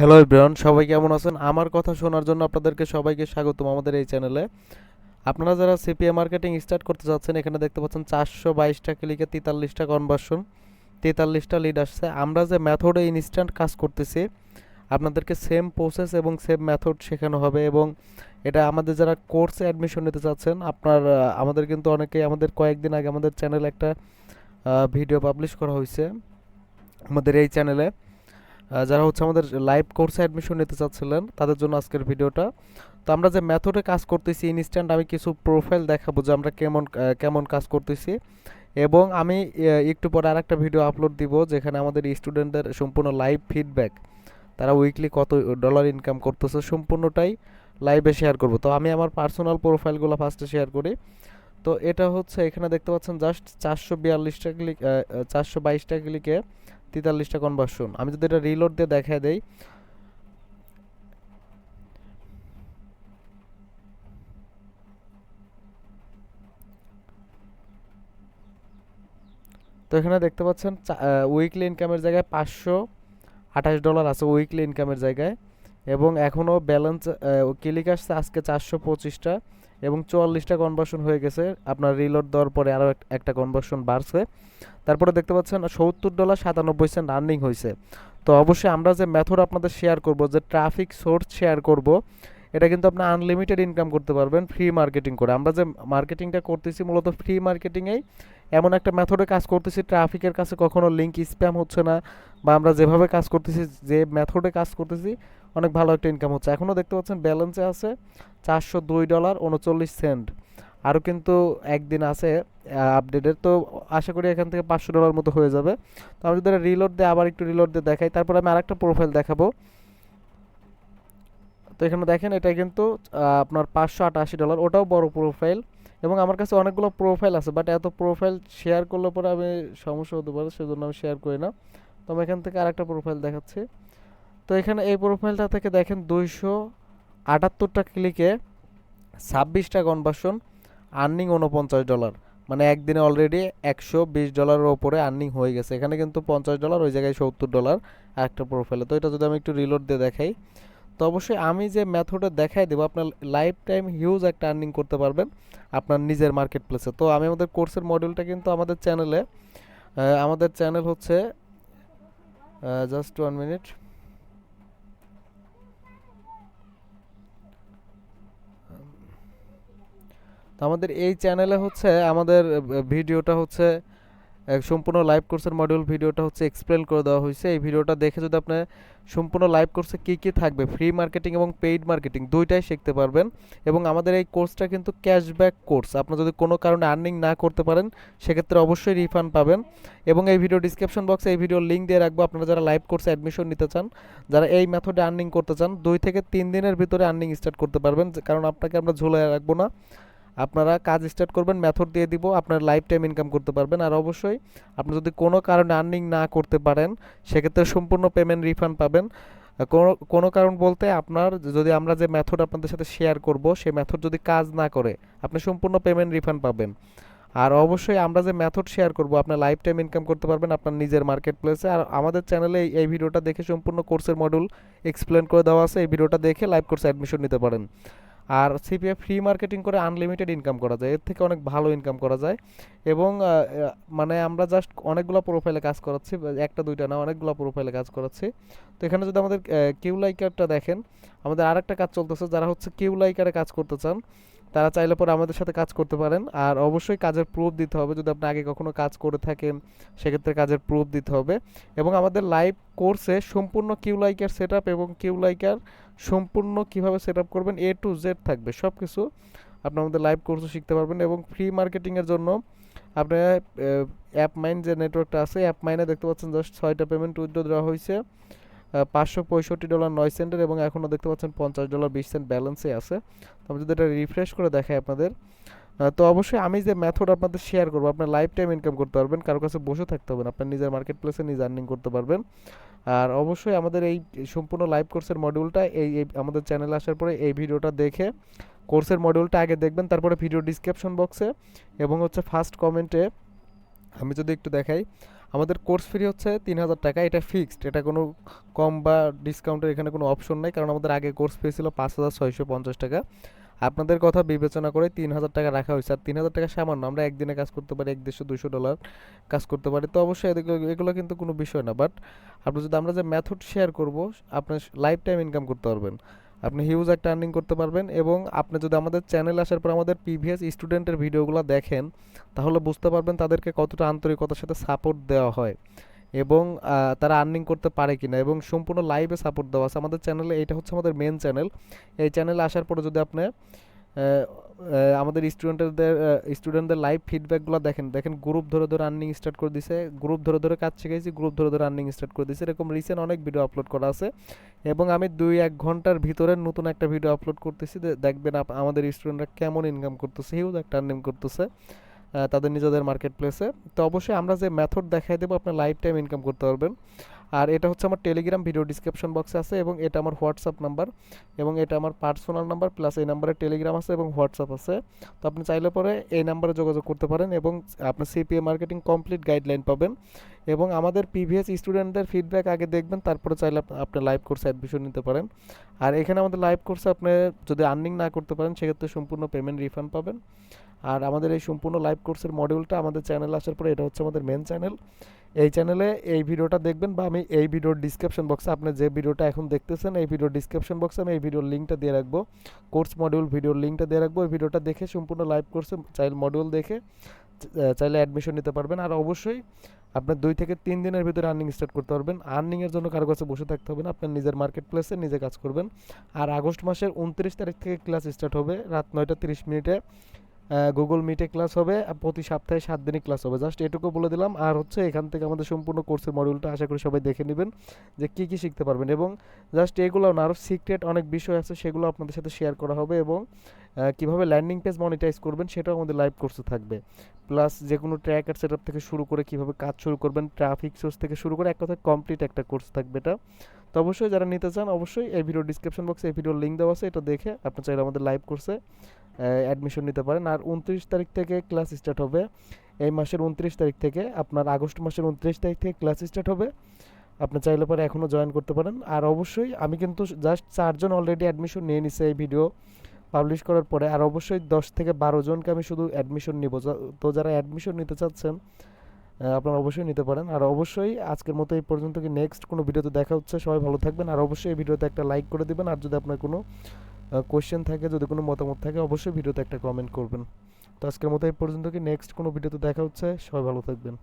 Hello everyone সবাই কেমন আছেন? আমার কথা শোনার জন্য আপনাদেরকে সবাইকে স্বাগতম আমাদের এই চ্যানেলে। আপনারা যারা সিপিএ মার্কেটিং স্টার্ট করতে যাচ্ছেন, এখানে দেখতে পাচ্ছেন চারশো বাইশটা ক্লিকে তেতাল্লিশটা কনভার্সন তেতাল্লিশটা লিড আসছে। আমরা যে মেথডে ইনস্ট্যান্ট কাজ করতেছি, আপনাদেরকে সেম প্রসেস এবং সেম মেথড শেখানো হবে এবং এটা আমাদের যারা কোর্সে অ্যাডমিশন নিতে চাচ্ছেন আপনার আমাদের কিন্তু অনেকে, আমাদের কয়েকদিন আগে আমাদের চ্যানেলে একটা ভিডিও পাবলিশ করা হয়েছে আমাদের এই চ্যানেলে যারা হচ্ছে আমাদের লাইভ কোর্সে অ্যাডমিশন নিতে চাচ্ছিলেন, তাদের জন্য আজকের ভিডিওটা। তো আমরা যে মেথডে কাজ করতেছি ইনস্ট্যান্ট আমি কিছু প্রোফাইল দেখাবো যে আমরা কেমন কেমন কাজ করতেছি। এবং আমি একটু পরে আরেকটা ভিডিও আপলোড দিব যেখানে আমাদের স্টুডেন্টদের সম্পূর্ণ লাইভ ফিডব্যাক তারা উইকলি কত ডলার ইনকাম করতেছে সম্পূর্ণটাই লাইভে শেয়ার করব। তো আমি আমার পার্সোনাল প্রোফাইলগুলো ফার্স্টে শেয়ার করি। তো এটা হচ্ছে, এখানে দেখতে পাচ্ছেন জাস্ট চারশো বিয়াল্লিশটা ক্লিক চারশো বাইশটা ক্লিকে তেতাল্লিশটা কনভার্সন আমি যদি এটা রিলোড দিয়ে দেখা দেই। তো এখানে দেখতে পাচ্ছেন উইকলি ইনকামের জায়গায় পাঁচশো আঠাশ ডলার আছে উইকলি ইনকামের জায়গায়। এবং এখনও ব্যালেন্স ক্লিক আসছে আজকে চারশো পঁচিশটা এবং চুয়াল্লিশটা কনভার্সন হয়ে গেছে। আপনার রিলোড দেওয়ার পরে আরও একটা কনভার্সন বাড়ছে। তারপরে দেখতে পাচ্ছেন সত্তর ডলার সাতানব্বই সেন্ট আর্নিং হয়েছে তো অবশ্যই আমরা যে মেথড আপনাদের শেয়ার করব, যে ট্রাফিক সোর্স শেয়ার করব, এটা কিন্তু আপনি আনলিমিটেড ইনকাম করতে পারবেন ফ্রি মার্কেটিং করে। আমরা যে মার্কেটিংটা করতেছি মূলত ফ্রি মার্কেটিংয়েই এমন একটা মেথডে কাজ করতেছি ট্রাফিকের কাছে কখনো লিঙ্ক স্প্যাম হচ্ছে না, বা আমরা যেভাবে কাজ করতেছি, যে মেথডে কাজ করতেছি, অনেক ভালো একটা ইনকাম হচ্ছে। এখনও দেখতে পাচ্ছেন ব্যালেন্সে আছে চারশো দুই ডলার উনচল্লিশ সেন্ট আরও কিন্তু একদিন আছে আপডেটের তো আশা করি এখান থেকে পাঁচশো ডলার মতো হয়ে যাবে। তো আমি যদি রিলোড দিয়ে আবার একটু রিলোড দিয়ে দেখাই, তারপর আমি আরেকটা প্রোফাইল দেখাবো। তো এখানে দেখেন, এটা কিন্তু আপনার পাঁচশো আটাশি ডলার ওটাও বড় প্রোফাইল এবং আমার কাছে অনেকগুলো প্রোফাইল আছে বাট এত প্রোফাইল শেয়ার করলে পরে আমি সমস্যা হতে পারে, সেজন্য আমি শেয়ার করি না। তো আমি এখান থেকে আরেকটা প্রোফাইল দেখাচ্ছি। তো এখানে এই প্রোফাইলটা থেকে দেখেন, দুইশো আটাত্তরটা ক্লিকে ছাব্বিশটা কনভার্সন আর্নিং উনপঞ্চাশ ডলার মানে একদিনে অলরেডি একশো বিশ ডলারের ওপরে আর্নিং হয়ে গেছে। এখানে কিন্তু পঞ্চাশ ডলার ওই জায়গায় সত্তর ডলার একটা প্রোফাইলে তো এটা যদি আমি একটু রিলোড দিয়ে দেখাই, তো অবশ্যই আমি যে মেথডে দেখাই দেবো, আপনার লাইফ টাইম হিউজ একটা আর্নিং করতে পারবেন আপনার নিজের মার্কেট প্লেসে তো আমি আমাদের কোর্সের মডিউলটা কিন্তু আমাদের চ্যানেলে আমাদের চ্যানেল হচ্ছে জাস্ট ওয়ান মিনিট তো আমাদের এই চ্যানেলে হচ্ছে আমাদের ভিডিওটা হচ্ছে সম্পূর্ণ লাইভ কোর্সের মডিউল ভিডিওটা হচ্ছে এক্সপ্লেন করে দেওয়া হয়েছে। এই ভিডিওটা দেখে যদি আপনি সম্পূর্ণ লাইভ কোর্সে কী কী থাকবে ফ্রি মার্কেটিং এবং পেইড মার্কেটিং দুইটাই শিখতে পারবেন। এবং আমাদের এই কোর্সটা কিন্তু ক্যাশব্যাক কোর্স আপনি যদি কোনো কারণে আর্নিং না করতে পারেন, সেক্ষেত্রে অবশ্যই রিফান্ড পাবেন। এবং এই ভিডিও ডিসক্রিপশন বক্সে এই ভিডিওর লিঙ্ক দিয়ে রাখব, আপনারা যারা লাইভ কোর্সে অ্যাডমিশন নিতে চান, যারা এই মেথডে আর্নিং করতে চান, দুই থেকে তিন দিনের ভিতরে আর্নিং স্টার্ট করতে পারবেন। কারণ আপনাকে আমরা ঝুলে রাখব না। আপনারা কাজ স্টার্ট করবেন মেথড দিয়ে দিব, আপনার লাইফ টাইম ইনকাম করতে পারবেন। আর অবশ্যই আপনি যদি কোনো কারণে আর্নিং না করতে পারেন, সেক্ষেত্রে সম্পূর্ণ পেমেন্ট রিফান্ড পাবেন। কোনো কোনো কারণ বলতে আপনার, যদি আমরা যে মেথড আপনাদের সাথে শেয়ার করব, সেই মেথড যদি কাজ না করে, আপনি সম্পূর্ণ পেমেন্ট রিফান্ড পাবেন। আর অবশ্যই আমরা যে মেথড শেয়ার করব, আপনার লাইফ টাইম ইনকাম করতে পারবেন আপনার নিজের মার্কেট প্লেসে আর আমাদের চ্যানেলে এই ভিডিওটা দেখে সম্পূর্ণ কোর্সের মডিউল এক্সপ্লেন করে দেওয়া আছে। এই ভিডিওটা দেখে লাইভ কোর্সে অ্যাডমিশন নিতে পারেন। আর সিপিএফ ফ্রি মার্কেটিং করে আনলিমিটেড ইনকাম করা যায়। এর থেকে অনেক ভালো ইনকাম করা যায়। এবং মানে আমরা জাস্ট অনেকগুলো প্রোফাইলে কাজ করাচ্ছি একটা, দুইটা না, অনেকগুলো প্রোফাইলে কাজ করাচ্ছি। তো এখানে যদি আমাদের কিউ লাইকারটা দেখেন, আমাদের আরেকটা কাজ চলতেছে, যারা হচ্ছে কিউ লাইকারে কাজ করতে চান। তারা চাইলে পরে আমাদের সাথে কাজ করতে পারেন। আর অবশ্যই কাজের প্রুফ দিতে হবে। যদি আপনি আগে কখনো কাজ করে থাকেন, সেক্ষেত্রে কাজের প্রুফ দিতে হবে। এবং আমাদের লাইভ কোর্সে সম্পূর্ণ কিউ লাইকার সেট এবং কিউ লাইকার সম্পূর্ণ কীভাবে সেট আপ করবেন এ টু জেড থাকবে। সব কিছু আপনি আমাদের লাইভ কোর্সও শিখতে পারবেন এবং ফ্রি মার্কেটিংয়ের জন্য আপনি অ্যাপ মাইন যে নেটওয়ার্কটা আছে অ্যাপ মাইনে দেখতে পাচ্ছেন জাস্ট ছয়টা পেমেন্ট উইথড্র দেওয়া হয়েছে পাঁচশো পঁয়ষট্টি ডলার নয় সেন্টের এবং এখনও দেখতে পাচ্ছেন পঞ্চাশ ডলার বিশ সেন্ট ব্যালেন্সে আছে। তো আমি যদি এটা রিফ্রেশ করে দেখাই আপনাদের। তো অবশ্যই আমি যে মেথড আপনাদের শেয়ার করব, আপনার লাইফ টাইম ইনকাম করতে পারবেন কারোর কাছে বসে থাকতে হবে আপনার নিজের মার্কেট প্লেসে নিজে আর্নিং করতে পারবেন। আর অবশ্যই আমাদের এই সম্পূর্ণ লাইভ কোর্সের মডিউলটা এই আমাদের চ্যানেলে আসার পরে এই ভিডিওটা দেখে কোর্সের মডিউলটা আগে দেখবেন, তারপরে ভিডিও ডিসক্রিপশন বক্সে এবং হচ্ছে ফার্স্ট কমেন্টে আমি যদি একটু দেখাই, আমাদের কোর্স ফি হচ্ছে তিন হাজার টাকা, এটা ফিক্সড এটা কোনো কম বা ডিসকাউন্টের এখানে কোনো অপশন নাই, কারণ আমাদের আগে কোর্স ফি ছিল পাঁচ হাজার ছয়শো পঞ্চাশ টাকা। আপনাদের কথা বিবেচনা করে তিন হাজার টাকা রাখা হয়েছে, আর তিন হাজার টাকা সামান্য, আমরা একদিনে কাজ করতে পারি এক দেড়শো দুশো ডলার কাজ করতে পারি। তো অবশ্যই এদিকে, এগুলো কিন্তু কোনো বিষয় না বাট আপনি যদি আমরা যে মেথড শেয়ার করব, আপনার লাইফ টাইম ইনকাম করতে পারবেন। আপনি হিউজ একটা আর্নিং করতে পারবেন এবং আপনি যদি আমাদের চ্যানেল আসার পর আমাদের প্রিভিয়াস স্টুডেন্টের ভিডিওগুলো দেখেন, তাহলে বুঝতে পারবেন তাদেরকে কতটা আন্তরিকতার সাথে সাপোর্ট দেওয়া হয় এবং তারা আর্নিং করতে পারে কি না এবং সম্পূর্ণ লাইভে সাপোর্ট দেওয়া আছে। আমাদের চ্যানেলে এটা হচ্ছে আমাদের মেন চ্যানেল এই চ্যানেলে আসার পরে যদি আপনি আমাদের স্টুডেন্টদের স্টুডেন্টদের লাইভ ফিডব্যাকগুলো দেখেন। দেখেন গ্রুপ ধরে ধরে আর্নিং স্টার্ট করে দিছে। গ্রুপ ধরে ধরে কাজ শিখেছি গ্রুপ ধরে ধরে আর্নিং স্টার্ট করে দিছে। এরকম রিসেন্ট অনেক ভিডিও আপলোড করা আছে। এবং আমি দুই এক ঘণ্টার ভিতরে নতুন একটা ভিডিও আপলোড করতেছি। দেখবেন আমাদের স্টুডেন্টরা কেমন ইনকাম করতেছে। হিউজ একটা আর্নিং করতেছে তাদের নিজেদের মার্কেট প্লেসে তো অবশ্যই আমরা যে মেথড দেখাই দেবো, আপনি লাইফ টাইম ইনকাম করতে পারবেন। আর এটা হচ্ছে আমার টেলিগ্রাম ভিডিও ডিসক্রিপশন বক্সে আছে এবং এটা আমার হোয়াটসঅ্যাপ নাম্বার এবং এটা আমার পার্সোনাল নাম্বার প্লাস এই নাম্বারে টেলিগ্রাম আছে এবং হোয়াটসঅ্যাপ আছে। তো আপনি চাইলে পরে এই নাম্বারে যোগাযোগ করতে পারেন এবং আপনি সিপিএ মার্কেটিং কমপ্লিট গাইডলাইন পাবেন এবং আমাদের প্রিভিয়াস স্টুডেন্টদের ফিডব্যাক আগে দেখবেন, তারপরে চাইলে আপ- আপনি লাইভ কোর্সে অ্যাডমিশন নিতে পারেন। আর এখানে আমাদের লাইভ কোর্সে আপনি যদি আর্নিং না করতে পারেন, সেক্ষেত্রে সম্পূর্ণ পেমেন্ট রিফান্ড পাবেন। আর আমাদের এই সম্পূর্ণ লাইভ কোর্সের মডিউলটা আমাদের চ্যানেলে আসার পরে এটা হচ্ছে আমাদের মেন চ্যানেল এই চ্যানেলে এই ভিডিওটা দেখবেন বা আমি এই ভিডিওর ডিসক্রিপশন বক্সে আপনি যে ভিডিওটা এখন দেখতেছেন, এই ভিডিওর ডিসক্রিপশন বক্সে আমি এই ভিডিওর লিঙ্কটা দিয়ে রাখব। কোর্স মডিউল ভিডিওর লিঙ্কটা দিয়ে রাখব। এই ভিডিওটা দেখে সম্পূর্ণ লাইভ কোর্সে চাইলে মডিউল দেখে চাইলে অ্যাডমিশন নিতে পারবেন। আর অবশ্যই আপনার দুই থেকে তিন দিনের ভিতরে আর্নিং স্টার্ট করতে পারবেন। আর্নিংয়ের জন্য কারও কাছে বসে থাকতে হবে না। আপনার নিজের মার্কেট প্লেসে নিজে কাজ করবেন। আর আগস্ট মাসের উনত্রিশ তারিখ থেকে ক্লাস স্টার্ট হবে। রাত নয়টা তিরিশ মিনিটে। গুগল মিটে ক্লাস হবে প্রতি সপ্তাহে সাত দিনই ক্লাস হবে। জাস্ট এটুকু বলে দিলাম। আর হচ্ছে এখান থেকে আমাদের সম্পূর্ণ কোর্সের মডিউলটা আশা করি সবাই দেখে নেবেন যে কী কী শিখতে পারবেন। এবং জাস্ট এগুলো না আরও সিক্রেট অনেক বিষয় আছে, সেগুলো আপনাদের সাথে শেয়ার করা হবে এবং কীভাবে ল্যান্ডিং পেজ মনিটাইজ করবেন সেটাও আমাদের লাইভ কোর্সে থাকবে। প্লাস যে কোনো ট্র্যাকার সেট থেকে শুরু করে কীভাবে কাজ শুরু করবেন ট্রাফিক সোর্স থেকে শুরু করে, এক কথায় কমপ্লিট একটা কোর্স থাকবে এটা। তো অবশ্যই যারা নিতে চান, অবশ্যই এই ভিডিও ডিসক্রিপশন বক্সে এই ভিডিওর লিঙ্ক দেওয়া আছে, এটা দেখে আপনি চাইলে আমাদের লাইভ কোর্সে অ্যাডমিশন নিতে পারেন। আর উনত্রিশ তারিখ থেকে ক্লাস স্টার্ট হবে। এই মাসের উনত্রিশ তারিখ থেকে আপনার আগস্ট মাসের উনত্রিশ তারিখ থেকে ক্লাস স্টার্ট হবে। আপনি চাইলে পরে এখনও জয়েন করতে পারেন। আর অবশ্যই আমি কিন্তু জাস্ট চারজন অলরেডি অ্যাডমিশন নিয়ে নিছে এই ভিডিও পাবলিশ করার পরে। আর অবশ্যই দশ থেকে বারো জনকে আমি শুধু অ্যাডমিশন নিব। তো যারা অ্যাডমিশন নিতে চাচ্ছেন আপনারা অবশ্যই নিতে পারেন। আর অবশ্যই আজকের মতো এই পর্যন্ত কি নেক্সট কোনো ভিডিওতে দেখা হচ্ছে, সবাই ভালো থাকবেন। আর অবশ্যই এই ভিডিওতে একটা লাইক করে দেবেন। আর যদি আপনার কোনো কোয়েশ্চেন থাকে, যদি কোনো মতামত থাকে, অবশ্যই ভিডিওতে একটা কমেন্ট করবেন। তো আজকের মতো এই পর্যন্ত কি নেক্সট কোনো ভিডিওতে দেখা হচ্ছে, সবাই ভালো থাকবেন।